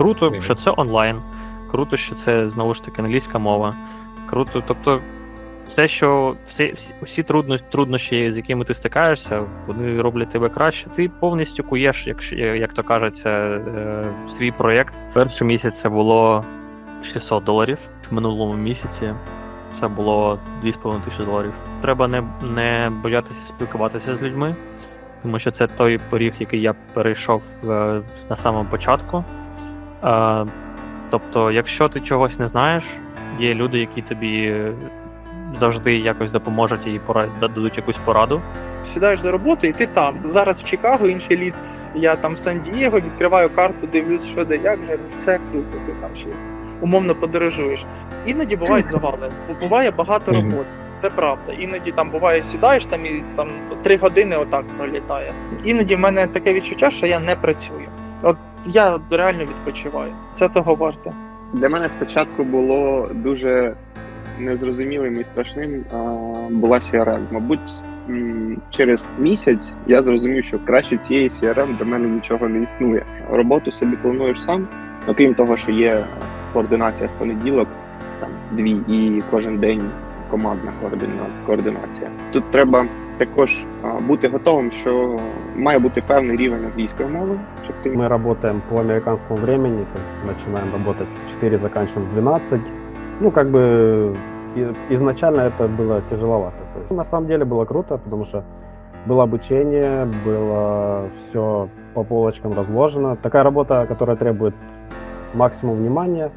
Круто, що це онлайн. Круто, що це знову ж таки англійська мова. Круто, тобто, все, що всі, всі, трудно, труднощі, з якими ти стикаєшся, вони роблять тебе краще. Ти повністю куєш, якщо як то кажеться, е, свій проєкт. Перший місяць це було 600 доларів. В минулому місяці це було 2,5 тисячі доларів. Треба не, не боятися спілкуватися з людьми, тому що це той поріг, який я перейшов е, на самому початку. Е, тобто, якщо ти чогось не знаєш, є люди, які тобі завжди якось допоможуть і дадуть якусь пораду. Сідаєш за роботу, і ти там. Зараз в Чикаго, інший літ. Я там в Сан-Дієго, відкриваю карту, дивлюсь, що де як же. Це круто, ти там ще умовно подорожуєш. Іноді бувають завали, бо буває багато роботи. Це правда. Іноді там буває, сідаєш там і там три години отак пролітає. Іноді в мене таке відчуття, що я не працюю. От я реально відпочиваю. Це того варте. Для мене спочатку було дуже незрозумілим і страшним а, була CRM. Мабуть, м, через місяць я зрозумів, що краще цієї CRM для мене нічого не існує. Роботу собі плануєш сам, окрім того, що є координація в понеділок, там дві, і кожен день командна координа- координація. Тут треба також а, бути готовим, що має бути певний рівень англійської мови, щоб ти Мы работаем по американскому времени, то есть начинаем работать в 4, заканчиваем в 12. Ну, как бы и- изначально это было тяжеловато. То есть, на самом деле было круто, потому что было обучение, было все по полочкам разложено. Такая работа, которая требует максимум внимания.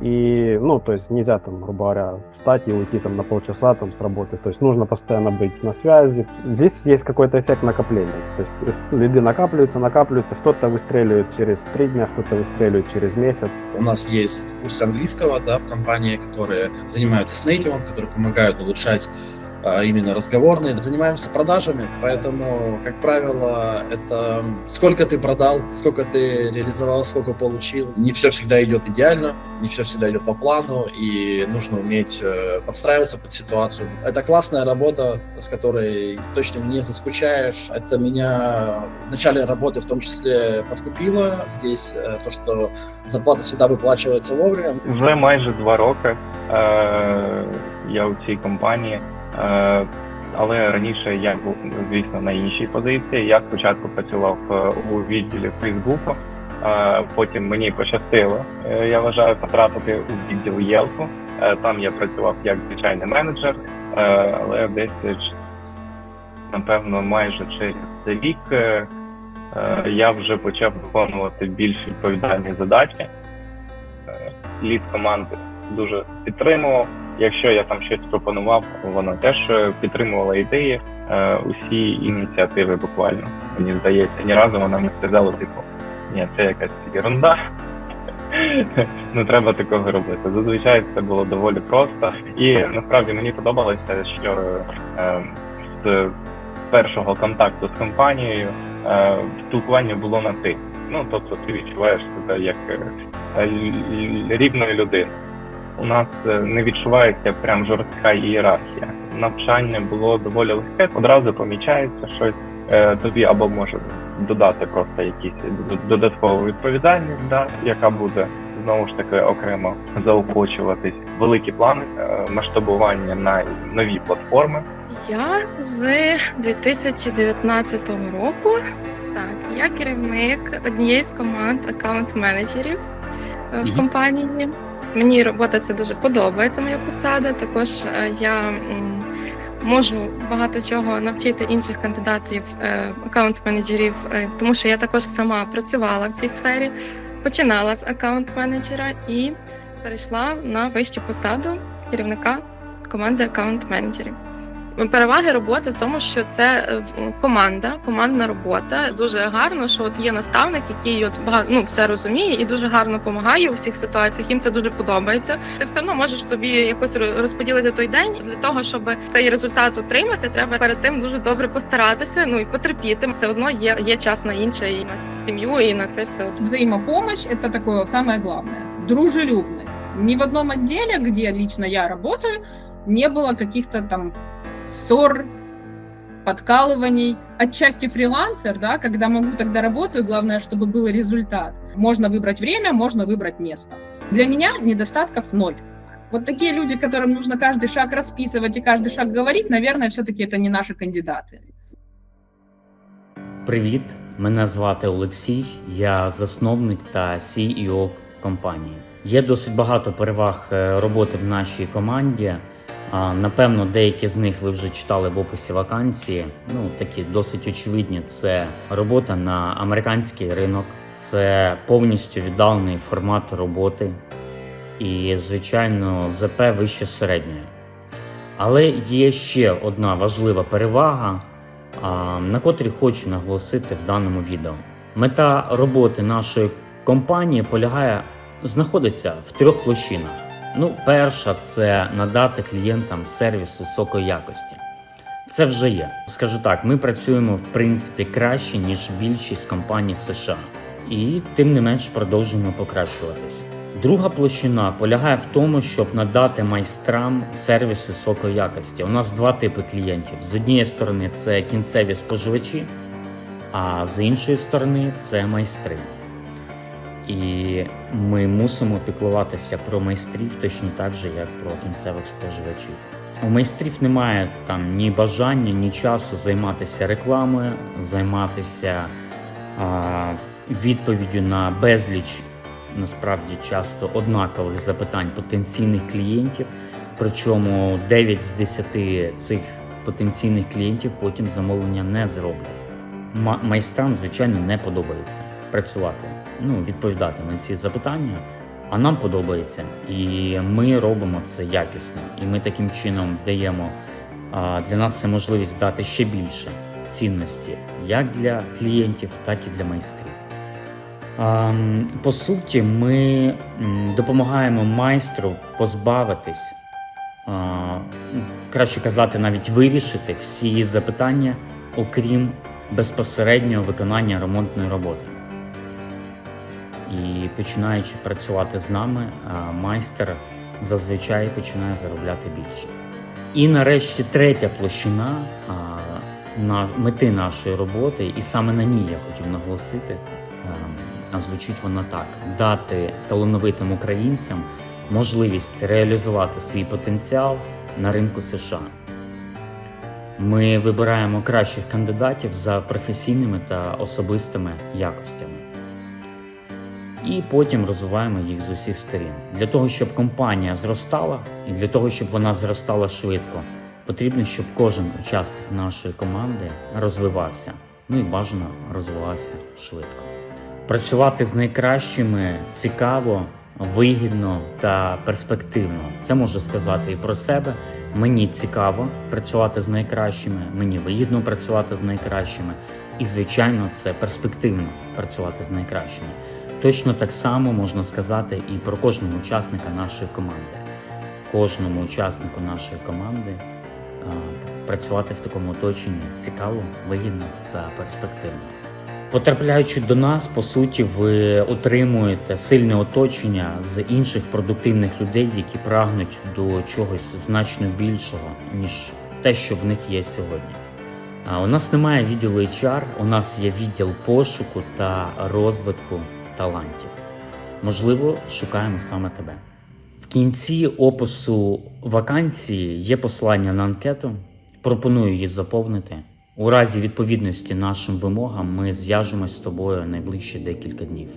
и, ну, то есть нельзя там, грубо говоря, встать и уйти там на полчаса там с работы. То есть нужно постоянно быть на связи. Здесь есть какой-то эффект накопления. То есть э, лиды накапливаются, накапливаются. Кто-то выстреливает через три дня, кто-то выстреливает через месяц. У нас есть курсы английского да, в компании, которые занимаются с нейтивом, которые помогают улучшать а, именно разговорные. Занимаемся продажами, поэтому, как правило, это сколько ты продал, сколько ты реализовал, сколько получил. Не все всегда идет идеально, не все всегда идет по плану, и нужно уметь э, подстраиваться под ситуацию. Это классная работа, с которой точно не заскучаешь. Это меня в начале работы в том числе подкупило. Здесь э, то, что зарплата всегда выплачивается вовремя, Вже майже два роки е, я у цій компанії, е, але раніше я був, звісно, на іншій позиції. Я спочатку працював е, у відділі Фейсбуку, е, потім мені пощастило, е, я вважаю, потрапити у відділ Єлку. Е, там я працював як звичайний менеджер, е, але десь е, напевно майже через рік е, е, я вже почав виконувати більш відповідальні задачі е, лід команди дуже підтримував. Якщо я там щось пропонував, вона теж е, підтримувала ідеї, е, усі ініціативи буквально. Мені здається, ні разу вона не сказала, типу, ні, це якась ерунда. Не треба такого робити. Зазвичай це було доволі просто. І насправді мені подобалося, що е, з першого контакту з компанією е, спілкування було на ти. Ну тобто ти відчуваєш себе як е, рівною людиною. У нас е, не відчувається прям жорстка ієрархія. Навчання було доволі легке, одразу помічається щось е, тобі або може додати просто якісь додаткову відповідальність, да, яка буде знову ж таки окремо заохочуватись. Великі плани, е, масштабування на нові платформи. Я з 2019 року. Так, я керівник однієї з команд аккаунт-менеджерів в компанії. Мені робота це дуже подобається, моя посада. Також е, я можу багато чого навчити інших кандидатів е, аккаунт-менеджерів, е, тому що я також сама працювала в цій сфері, починала з аккаунт-менеджера і перейшла на вищу посаду керівника команди аккаунт-менеджерів. Переваги роботи в тому, що це е, команда, командна робота. Дуже гарно, що от є наставник, який от багато ну все розуміє і дуже гарно допомагає у всіх ситуаціях. Їм це дуже подобається. Ти все одно можеш собі якось розподілити той день для того, щоб цей результат отримати. Треба перед тим дуже добре постаратися. Ну і потерпіти. Все одно є, є час на інше, і на сім'ю, і на це все. Взаимопомощь – это такое самое главное. Дружелюбность. Ни в одном отделе, где лично я работаю, не было каких-то там ссор, подкалываний, отчасти фрилансер, да, когда могу, тогда работаю, главное, чтобы был результат. Можно выбрать время, можно выбрать место. Для меня недостатков ноль. Вот такие люди, которым нужно каждый шаг расписывать и каждый шаг говорить, наверное, все-таки это не наши кандидаты. Привіт, мене звати Олексій, я засновник та CEO компанії. Є досить багато переваг е, роботи в нашій команді. Напевно, деякі з них ви вже читали в описі вакансії. Ну, такі досить очевидні. Це робота на американський ринок, це повністю віддалений формат роботи і, звичайно, ЗП вище середньої. Але є ще одна важлива перевага, на котрій хочу наголосити в даному відео. Мета роботи нашої компанії полягає, знаходиться в трьох площинах. Ну, перша це надати клієнтам сервіс високої якості. Це вже є. Скажу так, ми працюємо в принципі краще, ніж більшість компаній в США, і тим не менш продовжуємо покращуватись. Друга площина полягає в тому, щоб надати майстрам сервіс високої якості. У нас два типи клієнтів: з однієї сторони, це кінцеві споживачі, а з іншої сторони це майстри. І ми мусимо піклуватися про майстрів точно так же, як про кінцевих споживачів. У майстрів немає там ні бажання, ні часу займатися рекламою, займатися а, відповіддю на безліч насправді часто однакових запитань потенційних клієнтів. Причому 9 з 10 цих потенційних клієнтів потім замовлення не зроблять. Ма- Майстрам, звичайно, не подобається працювати, ну, відповідати на ці запитання. А нам подобається, і ми робимо це якісно. І ми таким чином даємо для нас це можливість дати ще більше цінності як для клієнтів, так і для майстрів. По суті, ми допомагаємо майстру позбавитись, краще казати, навіть вирішити всі запитання, окрім безпосереднього виконання ремонтної роботи. І починаючи працювати з нами, майстер зазвичай починає заробляти більше. І нарешті третя площина на мети нашої роботи, і саме на ній я хотів наголосити. а, звучить вона так: дати талановитим українцям можливість реалізувати свій потенціал на ринку США. Ми вибираємо кращих кандидатів за професійними та особистими якостями. І потім розвиваємо їх з усіх сторін. Для того, щоб компанія зростала, і для того, щоб вона зростала швидко, потрібно, щоб кожен учасник нашої команди розвивався. Ну і бажано розвивався швидко. Працювати з найкращими цікаво, вигідно та перспективно. Це можу сказати і про себе. Мені цікаво працювати з найкращими, мені вигідно працювати з найкращими, і, звичайно, це перспективно працювати з найкращими. Точно так само можна сказати і про кожного учасника нашої команди. Кожному учаснику нашої команди працювати в такому оточенні цікаво, вигідно та перспективно. Потрапляючи до нас, по суті, ви отримуєте сильне оточення з інших продуктивних людей, які прагнуть до чогось значно більшого, ніж те, що в них є сьогодні. У нас немає відділу HR, у нас є відділ пошуку та розвитку талантів. Можливо, шукаємо саме тебе. В кінці опису вакансії є посилання на анкету. Пропоную її заповнити. У разі відповідності нашим вимогам ми зв'яжемось з тобою найближчі декілька днів.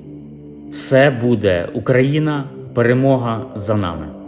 Все буде Україна, перемога за нами.